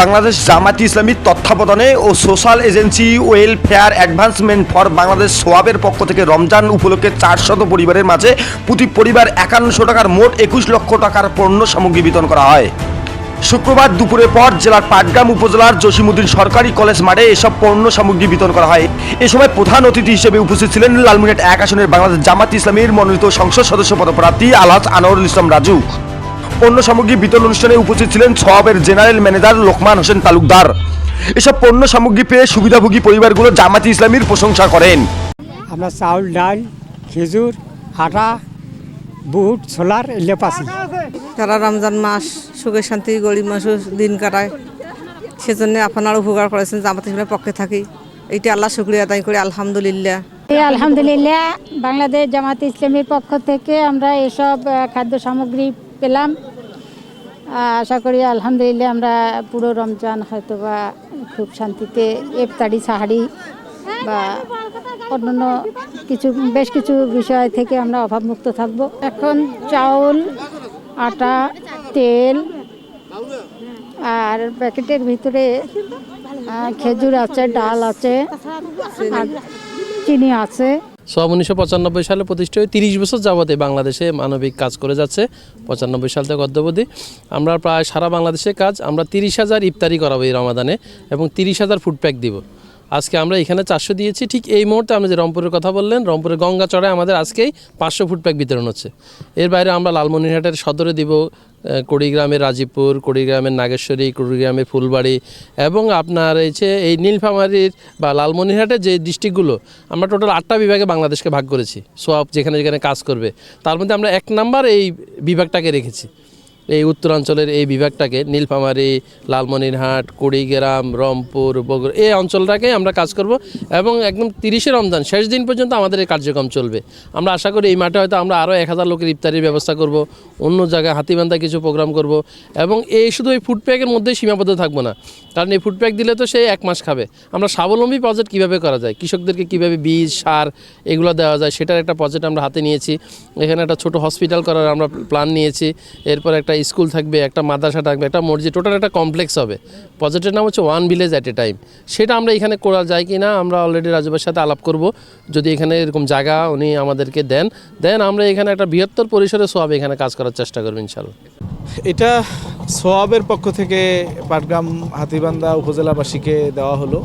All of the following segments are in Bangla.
বাংলাদেশ জামাতি ইসলামীর তত্ত্বাবধানে ও social agency welfare advancement for Bangladesh সোয়াবের পক্ষ থেকে রমজান উপলক্ষে চারশত পরিবারের মাঝে প্রতি পরিবার একান্নশো টাকার মোট একুশ লক্ষ টাকার পণ্য সামগ্রী বিতরণ করা হয়। শুক্রবার দুপুরের পর জেলার পাটগ্রাম উপজেলার জসিমুদ্দিন সরকারি কলেজ মাঠে এসব পণ্য সামগ্রী বিতরণ করা হয়। এ সময় প্রধান অতিথি হিসেবে উপস্থিত ছিলেন লালমিনেট এক আসনের বাংলাদেশ জামাত ইসলামীর মনোনীত সংসদ সদস্য পদপ্রার্থী আলহাজ আনোয়ারুল ইসলাম রাজু। পণ্য সামগ্রী বিতরণ অনুষ্ঠানে উপস্থিত ছিলেন সবের জেনারেল ম্যানেজার লোকমান হোসেন তালুকদার। এসব পণ্য সামগ্রী পেয়ে সুবিধাভোগী পরিবারগুলো জামাতি ইসলামীর প্রশংসা করেন। আমরা চাউল ডাল খেজুর আটা বুট ছোলার এলে পাচ্ছি তারা রমজান মাস সুখে শান্তি গরিব মানুষ দিন কাটায়। সেজন্য আপনারা উপকার করেছেন জামাত ইসলামের পক্ষে থাকি। এইটা আল্লাহ শুক্রিয়া আদায় করি আলহামদুলিল্লাহ। এই আলহামদুলিল্লাহ বাংলাদেশ জামাত ইসলামীর পক্ষ থেকে আমরা এসব খাদ্য সামগ্রী পেলাম। আশা করি আলহামদুলিল্লাহ আমরা পুরো রমজান হয়তো বা খুব শান্তিতে এফতারি সাহারি বা অন্যান্য কিছু বেশ কিছু বিষয় থেকে আমরা অভাবমুক্ত থাকব। এখন চাউল, আটা, তেল আর প্যাকেটের ভিতরে খেজুর আছে, ডাল আছে চিনি আছে। সব উনিশশো পঁচানব্বই সালে প্রতিষ্ঠিত হয়ে তিরিশ বছর যাবতে বাংলাদেশে মানবিক কাজ করে যাচ্ছে। পঁচানব্বই সাল থেকে অদ্যবধি আমরা প্রায় সারা বাংলাদেশে কাজ, আমরা তিরিশ হাজার ইফতারি করাবো এই রমাদানে এবং তিরিশ হাজার ফুড প্যাক দিব। আজকে আমরা এখানে চারশো দিয়েছি। ঠিক এই মুহূর্তে আমরা যে রংপুরের কথা বললেন, রংপুরের গঙ্গা চড়ায় আমাদের আজকেই পাঁচশো ফুড প্যাক বিতরণ হচ্ছে। এর বাইরে আমরা লালমনিরহাটের সদরে দিব কুড়িগ্রামের রাজীবপুর, কুড়িগ্রামের নাগেশ্বরী, কুড়িগ্রামের ফুলবাড়ি এবং আপনার এই যে এই নীলফামারীর বা লালমনিরহাটের যে ডিস্ট্রিক্টগুলো, আমরা টোটাল আটটা বিভাগে বাংলাদেশকে ভাগ করেছি। সোয়াব যেখানে যেখানে কাজ করবে। তার মধ্যে আমরা এক নাম্বার এই বিভাগটাকে রেখেছি। এই উত্তরাঞ্চলের এই বিভাগটাকে নীলফামারী, লালমনিরহাট, কুড়িগ্রাম, রংপুর, বগুড়া, এই অঞ্চলটাকে আমরা কাজ করব এবং একদম তিরিশে রমজান শেষ দিন পর্যন্ত আমাদের এই কার্যক্রম চলবে। আমরা আশা করি এই মাঠে হয়তো আমরা আরও এক হাজার লোকের ইফতারির ব্যবস্থা করব, অন্য জায়গায় হাতিবান্ধা কিছু প্রোগ্রাম করব এবং এই শুধু এই ফুডপ্যাকের মধ্যেই সীমাবদ্ধ থাকব না, কারণ এই ফুড প্যাক দিলে তো সে এক মাস খাবে। আমরা স্বাবলম্বী প্রজেক্ট কীভাবে করা যায়, কৃষকদেরকে কীভাবে বীজ, সার এগুলো দেওয়া যায়, সেটার একটা প্রজেক্ট আমরা হাতে নিয়েছি। এখানে একটা ছোট হসপিটাল করার আমরা প্ল্যান নিয়েছি, এরপর একটা স্কুল থাকবে, একটা মাদ্রাসা থাকবে, একটা মসজিদ টোটাল একটা কমপ্লেক্স হবে। প্রজেক্টের নাম হচ্ছে one village at a time সেটা আমরা এখানে করা যায় কি না, আমরা অলরেডি রাজুবের সাথে আলাপ করব। যদি এখানে এরকম জায়গা উনি আমাদেরকে দেন দেন আমরা এখানে একটা বৃহত্তর পরিসরে সব এখানে কাজ করার চেষ্টা করব ইনশাল্লাহ এটা সোয়াবের পক্ষ থেকে পাটগ্রাম হাতিবান্ধা উপজেলাবাসীকে দেওয়া হলো।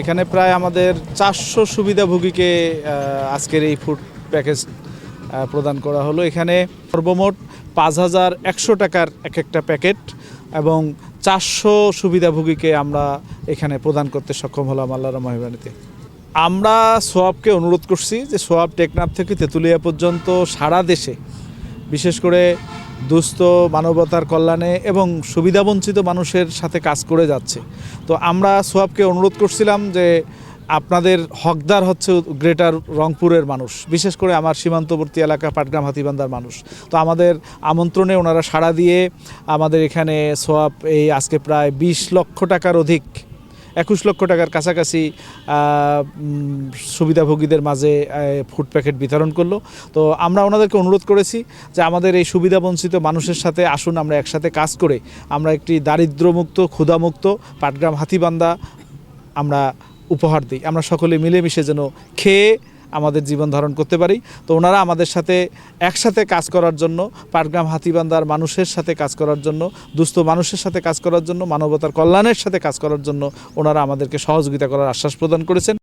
এখানে প্রায় আমাদের চারশো সুবিধাভোগীকে আজকের এই ফুড প্যাকেজ প্রদান করা হলো। এখানে সর্বমোট পাঁচ হাজার একশো টাকার এক একটা প্যাকেট এবং চারশো সুবিধাভোগীকে আমরা এখানে প্রদান করতে সক্ষম হলাম আল্লাহর মহিমানিতে আমরা সোয়াবকে অনুরোধ করছি যে সোয়াব টেকনাফ থেকে তেঁতুলিয়া পর্যন্ত সারা দেশে, বিশেষ করে দুস্থ মানবতার কল্যাণে এবং সুবিধাবঞ্চিত মানুষের সাথে কাজ করে যাচ্ছে। তো আমরা সোয়াবকে অনুরোধ করছিলাম যে আপনাদের হকদার হচ্ছে গ্রেটার রংপুরের মানুষ, বিশেষ করে আমার সীমান্তবর্তী এলাকা পাটগ্রাম হাতিবান্দার মানুষ। তো আমাদের আমন্ত্রণে ওনারা সাড়া দিয়ে আমাদের এখানে সোয়াব এই আজকে প্রায় বিশ লক্ষ টাকার অধিক, একুশ লক্ষ টাকার কাছাকাছি সুবিধাভোগীদের মাঝে ফুড প্যাকেট বিতরণ করল। তো আমরা ওনাদেরকে অনুরোধ করেছি যে আমাদের এই সুবিধাবঞ্চিত মানুষের সাথে আসুন, আমরা একসাথে কাজ করে আমরা একটি দারিদ্র্যমুক্ত, ক্ষুধামুক্ত পাটগ্রাম হাতিবান্দা আমরা উপহার দিই। আমরা সকলে মিলেমিশে যেন খেয়ে আমাদের জীবন ধারণ করতে পারি। তো ওনারা আমাদের সাথে একসাথে কাজ করার জন্য, পাটগ্রাম হাতিবান্দার মানুষের সাথে কাজ করার জন্য, দুস্থ মানুষের সাথে কাজ করার জন্য, মানবতার কল্যাণের সাথে কাজ করার জন্য ওনারা আমাদেরকে সহযোগিতা করার আশ্বাস প্রদান করেছেন।